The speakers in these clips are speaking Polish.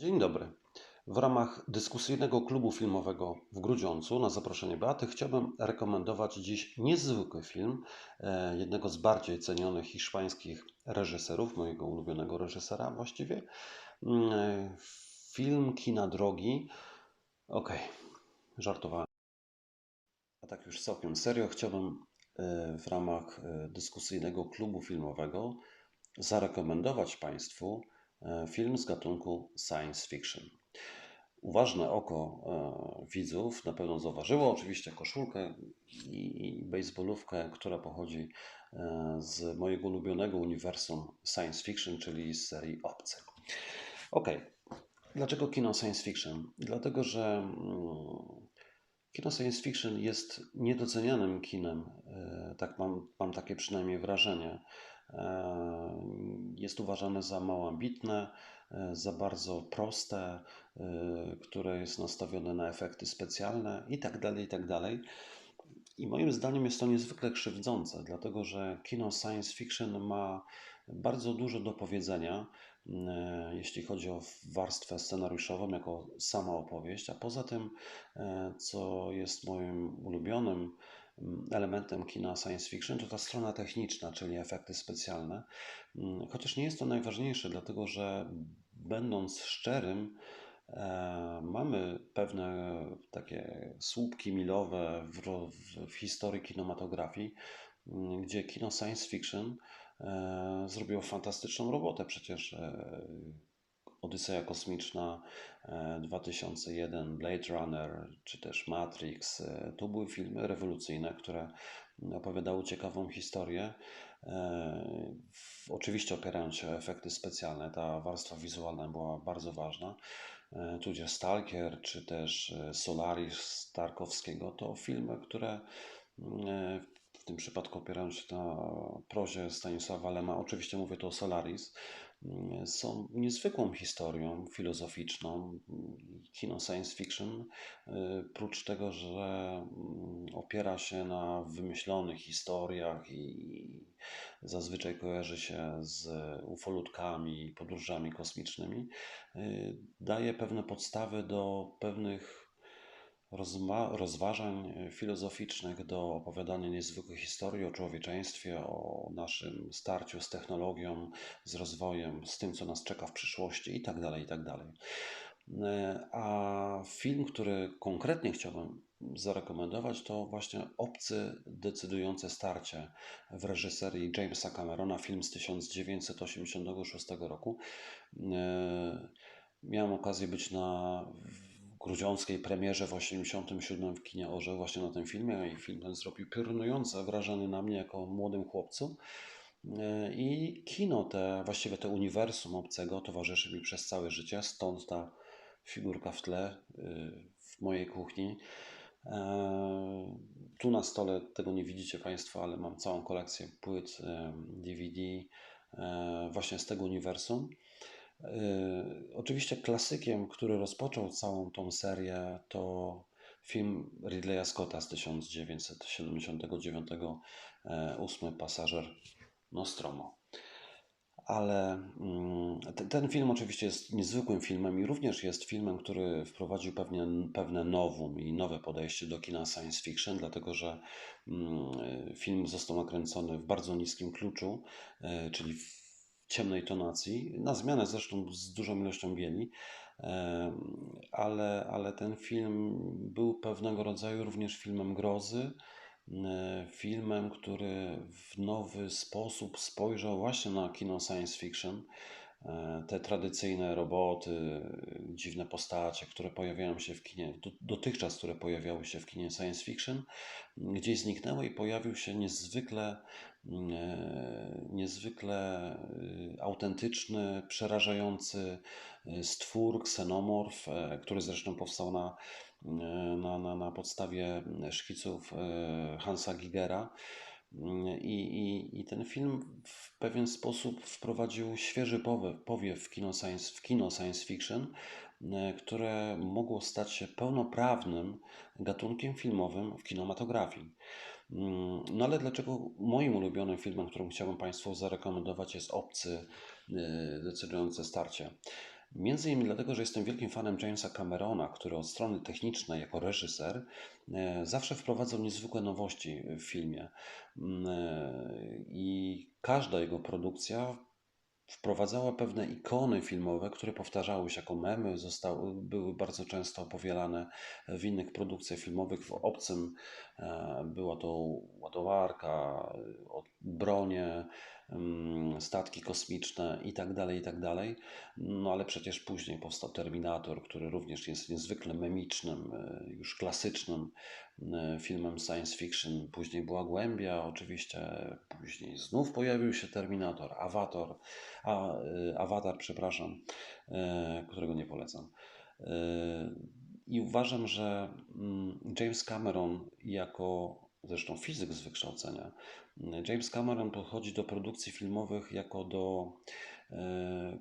Dzień dobry. W ramach dyskusyjnego klubu filmowego w Grudziądzu na zaproszenie Beaty chciałbym rekomendować dziś niezwykły film e, jednego z bardziej cenionych hiszpańskich reżyserów, mojego ulubionego reżysera właściwie. Mm, e, Film Kina Drogi. Okej, żartowałem. A tak już całkiem serio, chciałbym e, w ramach dyskusyjnego klubu filmowego zarekomendować Państwu film z gatunku science fiction. Uważne oko e, widzów na pewno zauważyło oczywiście koszulkę i, baseballówkę, która pochodzi e, z mojego ulubionego uniwersum science fiction, czyli z serii Obcy. Ok, dlaczego kino science fiction? Dlatego, że mm, kino science fiction jest niedocenianym kinem, e, tak mam, mam takie przynajmniej wrażenie. E, Jest uważane za mało ambitne, e, za bardzo proste, e, które jest nastawione na efekty specjalne i tak dalej, i tak. I moim zdaniem jest to niezwykle krzywdzące, dlatego że kino science fiction ma bardzo dużo do powiedzenia, jeśli chodzi o warstwę scenariuszową, jako sama opowieść, a poza tym, co jest moim ulubionym elementem kina science fiction, to ta strona techniczna, czyli efekty specjalne. Mm, Chociaż nie jest to najważniejsze, dlatego że będąc szczerym, E, Mamy pewne takie słupki milowe w, w, historii kinematografii, m, gdzie kino science fiction e, zrobiło fantastyczną robotę. Przecież e, Odyseja Kosmiczna e, 2001, Blade Runner czy też Matrix. E, to były filmy rewolucyjne, które opowiadały ciekawą historię. E, Oczywiście opierając się o efekty specjalne, ta warstwa wizualna była bardzo ważna. E, tudzież Stalker, czy też e, Solaris Tarkowskiego, to filmy, które mm, e, w tym przypadku opierają się na prozie Stanisława Lema, oczywiście mówię tu o Solaris, mm, są niezwykłą historią filozoficzną. Kino science fiction, e, prócz tego, że mm, opiera się na wymyślonych historiach i zazwyczaj kojarzy się z ufolutkami i podróżami kosmicznymi, y, daje pewne podstawy do pewnych rozważań y, filozoficznych, do opowiadania niezwykłych historii o człowieczeństwie, o naszym starciu z technologią, z rozwojem, z tym, co nas czeka w przyszłości itd., itd. E, A film, który konkretnie chciałbym zarekomendować, to właśnie Obcy decydujące starcie w reżyserii Jamesa Camerona, film z 1986 roku. E, Miałem okazję być na grudziąckiej premierze w 1987 w kinie Orzeł właśnie na tym filmie i film ten zrobił piorunujące wrażenie na mnie jako młodym chłopcu. E, I kino te, właściwie to uniwersum obcego towarzyszy mi przez całe życie, stąd ta figurka w tle y, w mojej kuchni. E, Tu na stole tego nie widzicie Państwo, ale mam całą kolekcję płyt DVD e, właśnie z tego uniwersum. E, Oczywiście klasykiem, który rozpoczął całą tą serię, to film Ridleya Scotta z 1979, e, Ósmy pasażer Nostromo. Ale mm, te- ten film oczywiście jest niezwykłym filmem i również jest filmem, który wprowadził pewnie, pewne nowum i nowe podejście do kina science fiction, dlatego że mm, film został nakręcony w bardzo niskim kluczu, e, czyli w ciemnej tonacji, na zmianę zresztą z dużą ilością bieli, ale, ale ten film był pewnego rodzaju również filmem grozy, filmem, który w nowy sposób spojrzał właśnie na kino science fiction. E, Te tradycyjne roboty, dziwne postacie, które pojawiają się w kinie, do- dotychczas, które pojawiały się w kinie science fiction, gdzieś zniknęły i pojawił się niezwykle, e, niezwykle e, autentyczny, przerażający stwór, ksenomorf, który zresztą powstał na, na, na, na podstawie szkiców Hansa Gigera. I, i, I ten film w pewien sposób wprowadził świeży powiew, powiew w kino science, w kino science fiction, e, które mogło stać się pełnoprawnym gatunkiem filmowym w kinematografii. Mm, No ale dlaczego moim ulubionym filmem, którym chciałbym Państwu zarekomendować jest Obcy, e, decydujące starcie? Między innymi dlatego, że jestem wielkim fanem Jamesa Camerona, który od strony technicznej, jako reżyser, e, zawsze wprowadzał niezwykłe nowości w filmie. Mm, e, I każda jego produkcja wprowadzała pewne ikony filmowe, które powtarzały się jako memy, zostały, były bardzo często opowiadane w innych produkcjach filmowych. W Obcym e, była to ładowarka, bronie, statki kosmiczne i tak dalej, i tak. No ale przecież później powstał Terminator, który również jest niezwykle memicznym, e, już klasycznym e, filmem science fiction. Później była Głębia, oczywiście, później znów pojawił się Terminator, Avatar, a, y, Avatar, przepraszam, e, którego nie polecam. E, I uważam, że mm, James Cameron, jako zresztą fizyk z wykształcenia, James Cameron podchodzi do produkcji filmowych jako do e,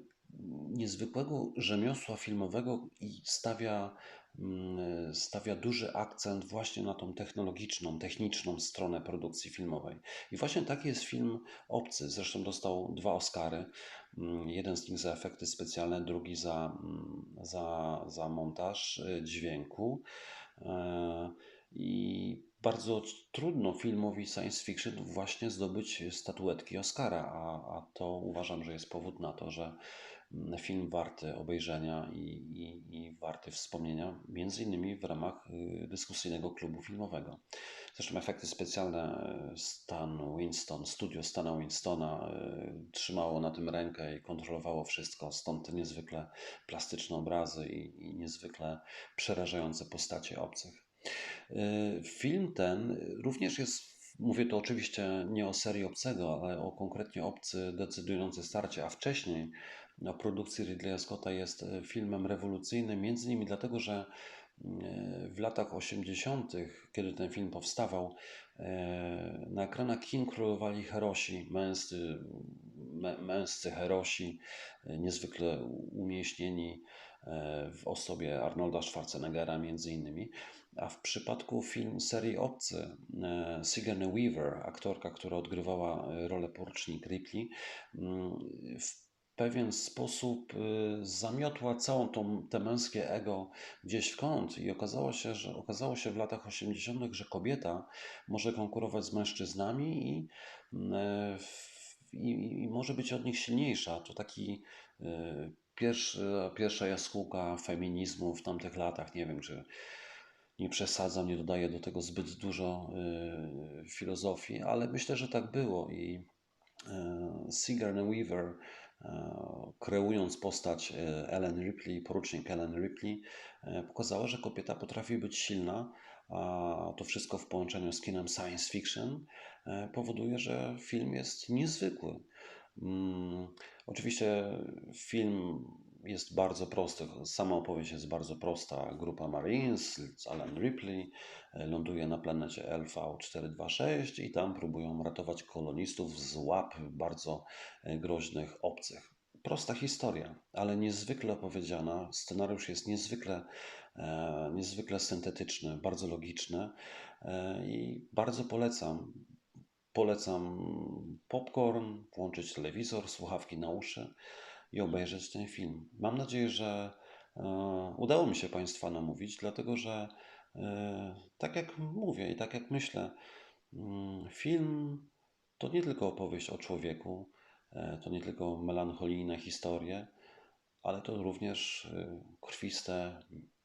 niezwykłego rzemiosła filmowego i stawia, mm, stawia duży akcent właśnie na tą technologiczną, techniczną stronę produkcji filmowej. I właśnie taki jest film Obcy. Zresztą dostał dwa Oscary. Mm, Jeden z nich za efekty specjalne, drugi za, mm, za, za montaż y, dźwięku. E, I bardzo trudno filmowi science fiction właśnie zdobyć statuetki Oscara, a, a to uważam, że jest powód na to, że mm, film warty obejrzenia i, i, i warty wspomnienia, między innymi w ramach y, dyskusyjnego klubu filmowego. Zresztą efekty specjalne y, Stan Winston, studio Stana Winstona y, trzymało na tym rękę i kontrolowało wszystko, stąd te niezwykle plastyczne obrazy i, i niezwykle przerażające postacie obcych. Y, Film ten również jest, mówię tu oczywiście nie o serii Obcego, ale o konkretnie Obcy decydujący starcie, a wcześniej o produkcji Ridleya Scotta jest y, filmem rewolucyjnym, między innymi dlatego, że y, w latach 80., kiedy ten film powstawał, na ekranach kin królowali herosi, męscy, mę- męscy herosi, niezwykle umieśnieni w osobie Arnolda Schwarzeneggera między innymi. A w przypadku film serii Obcy, e, Sigourney Weaver, aktorka, która odgrywała e, rolę porucznik Ripley, mm, w pewien sposób zamiotła całą tą, te męskie ego gdzieś w kąt i okazało się, że okazało się w latach 80., że kobieta może konkurować z mężczyznami i, mm, e, w- i, i może być od nich silniejsza. To taki pierwszy, pierwsza jaskółka feminizmu w tamtych latach. Nie wiem, czy nie przesadzam, nie dodaję do tego zbyt dużo y, filozofii, ale myślę, że tak było i y, Sigourney Weaver, y, kreując postać y, Ellen Ripley, porucznik Ellen Ripley, y, pokazała, że kobieta potrafi być silna, a to wszystko w połączeniu z kinem science fiction powoduje, że film jest niezwykły. Mm, Oczywiście film jest bardzo prosty, sama opowieść jest bardzo prosta. Grupa Marines Alan Ripley e, ląduje na planecie LV426 i tam próbują ratować kolonistów z łap bardzo e, groźnych obcych. Prosta historia, ale niezwykle opowiedziana. Scenariusz jest niezwykle, e, niezwykle syntetyczny, bardzo logiczny e, i bardzo polecam. Polecam popcorn, włączyć telewizor, słuchawki na uszy i obejrzeć ten film. Mam nadzieję, że e, udało mi się Państwa namówić, dlatego że e, tak jak mówię i tak jak myślę, mm, film to nie tylko opowieść o człowieku, e, to nie tylko melancholijne historie, ale to również krwiste,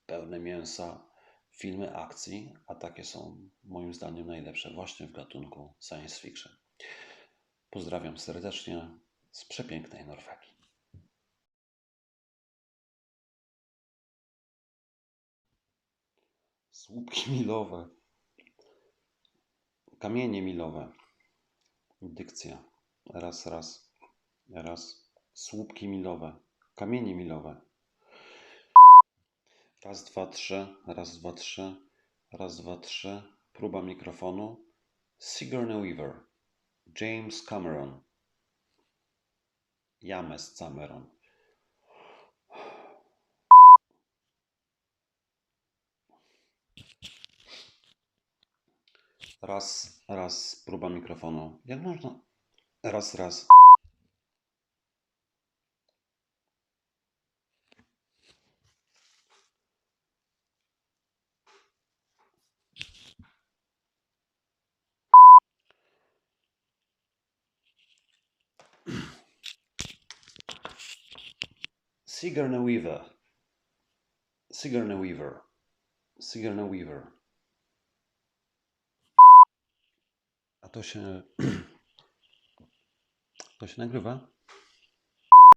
pełne mięsa filmy akcji, a takie są moim zdaniem najlepsze właśnie w gatunku science fiction. Pozdrawiam serdecznie z przepięknej Norwegii. Słupki milowe, kamienie milowe, dykcja. Raz, raz, raz. Słupki milowe, kamienie milowe. Raz, dwa, trzy, raz, dwa, trzy, raz, dwa, trzy. Próba mikrofonu. Sigourney Weaver, James Cameron, James Cameron. Raz, raz, próba mikrofonu. Jak można? Raz, raz. Sigourney Weaver. Sigourney Weaver. Sigourney Weaver. A to się... To się nagrywa?